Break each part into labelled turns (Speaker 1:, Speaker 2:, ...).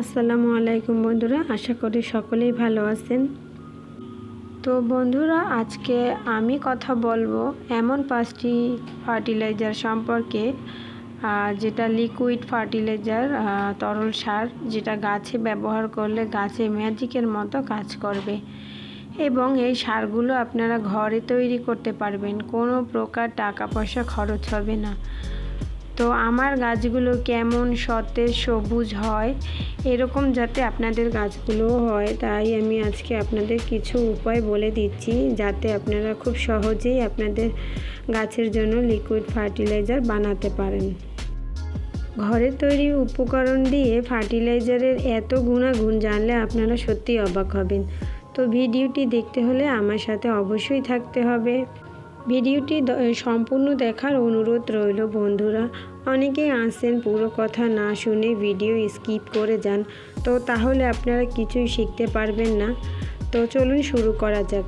Speaker 1: আসসালামু আলাইকুম বন্ধুরা, আশা করি সকলেই ভালো আছেন। তো বন্ধুরা, আজকে আমি কথা বলব এমন পাঁচটি ফার্টিলাইজার সম্পর্কে যেটা লিকুইড ফার্টিলাইজার তরল সার, যেটা গাছে ব্যবহার করলে গাছে ম্যাজিকের মতো কাজ করবে। এবং এই সারগুলো আপনারা ঘরে তৈরি করতে পারবেন, কোনো প্রকার টাকা পয়সা খরচ হবে না। তো আমার গাছগুলো কেমন সতেজ সবুজ হয়, এরকম যাতে আপনাদের গাছগুলোও হয়, তাই আমি আজকে আপনাদের কিছু উপায় বলে দিচ্ছি যাতে আপনারা খুব সহজেই আপনাদের গাছের জন্য লিকুইড ফার্টিলাইজার বানাতে পারেন। ঘরে তৈরি উপকরণ দিয়ে ফার্টিলাইজারের এত গুণাগুণ জানলে আপনারা সত্যিই অবাক হবেন। তো ভিডিওটি দেখতে হলে আমার সাথে অবশ্যই থাকতে হবে। ভিডিওটি সম্পূর্ণ দেখার অনুরোধ রইল বন্ধুরা। অনেকেই আসেন পুরো কথা না শুনে ভিডিও স্কিপ করে যান। তো তাহলে আপনারা কিছুই শিখতে পারবেন না। তো চলুন শুরু করা যাক।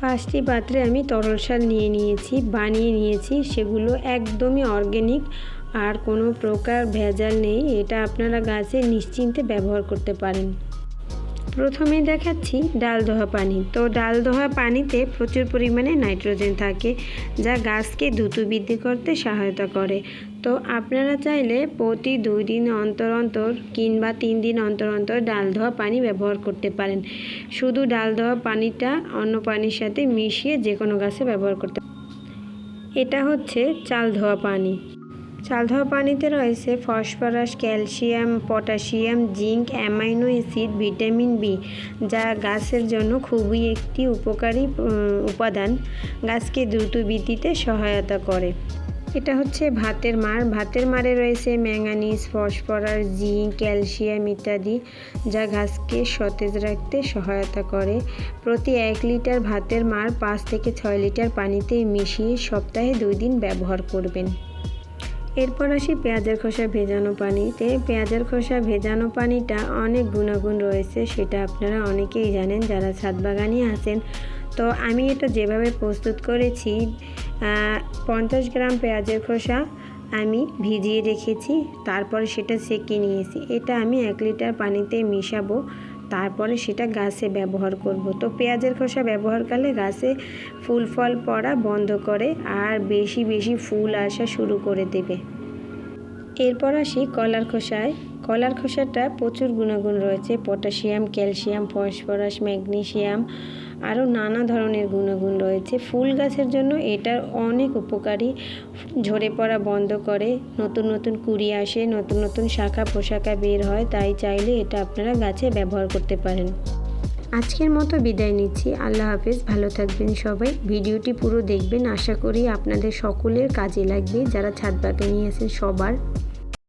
Speaker 1: পাঁচটি পাত্রে আমি তরল সার নিয়ে নিয়েছি, বানিয়ে নিয়েছি। সেগুলো একদমই অর্গ্যানিক, আর কোনো প্রকার ভেজাল নেই। এটা আপনারা গাছে নিশ্চিন্তে ব্যবহার করতে পারেন। প্রথমেই দেখাচ্ছি ডাল ধোয়া পানি। তো ডাল ধোয়া পানিতে প্রচুর পরিমাণে নাইট্রোজেন থাকে, যা গাছকে দ্রুত বৃদ্ধি করতে সহায়তা করে। তো আপনারা চাইলে প্রতি দুই দিন অন্তর অন্তর কিংবা তিন দিন অন্তর অন্তর ডাল ধোয়া পানি ব্যবহার করতে পারেন। শুধু ডাল ধোয়া পানিটা অন্য পানির সাথে মিশিয়ে যে কোনো গাছে ব্যবহার করতে এটা হচ্ছে চাল ধোয়া পানি। চাল ধোয়া পানিতে রয়েছে phosphorus, calcium, potassium, zinc, amino acid vitamin B, যা গাছের জন্য খুবই একটি উপকারী উপাদান। গাছকে দ্রুত বৃদ্ধিতে সহায়তা করে। এটা হচ্ছে ভাতের মার। ভাতের মারে রয়েছে ম্যাঙ্গানিজ, ফসফরাস, জিঙ্ক, ক্যালসিয়াম ইত্যাদি, যা গাছকে সতেজ রাখতে সহায়তা করে। প্রতি এক লিটার ভাতের মার পাঁচ থেকে ছয় লিটার পানিতে মিশিয়ে সপ্তাহে দুই দিন ব্যবহার করবেন। এরপর আসি পেঁয়াজের খোসা ভেজানো পানিতে। পেঁয়াজের খোসা ভেজানো পানিটা অনেক গুণাগুণ রয়েছে, সেটা আপনারা অনেকেই জানেন যারা ছাদ বাগানি আছেন। তো আমি এটা যেভাবে প্রস্তুত করেছি পঞ্চাশ গ্রাম পেঁয়াজের খোসা আমি ভিজিয়ে রেখেছি, তারপরে সেটা সেঁকে নিয়েছি। এটা আমি এক লিটার পানিতে মিশাবো। তারপরে সেটা গাছে ব্যবহার করব। তো পেঁয়াজের খোসা ব্যবহারকালে গাছে ফুল ফল পড়া বন্ধ করে আর বেশি বেশি ফুল আসা শুরু করে দেবে। এরপর আসি কলার খোসায়। কলার খোসাটা প্রচুর গুণাগুণ রয়েছে। পটাশিয়াম, ক্যালসিয়াম, ফসফরাস ম্যাগনেশিয়াম আরও নানা ধরনের গুণাগুণ রয়েছে। ফুল গাছের জন্য এটার অনেক উপকারী ঝরে পড়া বন্ধ করে, নতুন নতুন কুড়ি আসে, নতুন নতুন শাখা পোশাকা বের হয়, তাই চাইলে এটা আপনারা গাছে ব্যবহার করতে পারেন। আজকের মতো বিদায় নিচ্ছি। আল্লাহ হাফেজ, ভালো থাকবেন সবাই। ভিডিওটি পুরো দেখবেন। আশা করি আপনাদের সকলের কাজে লাগবে। যারা ছাদ আসেন সবার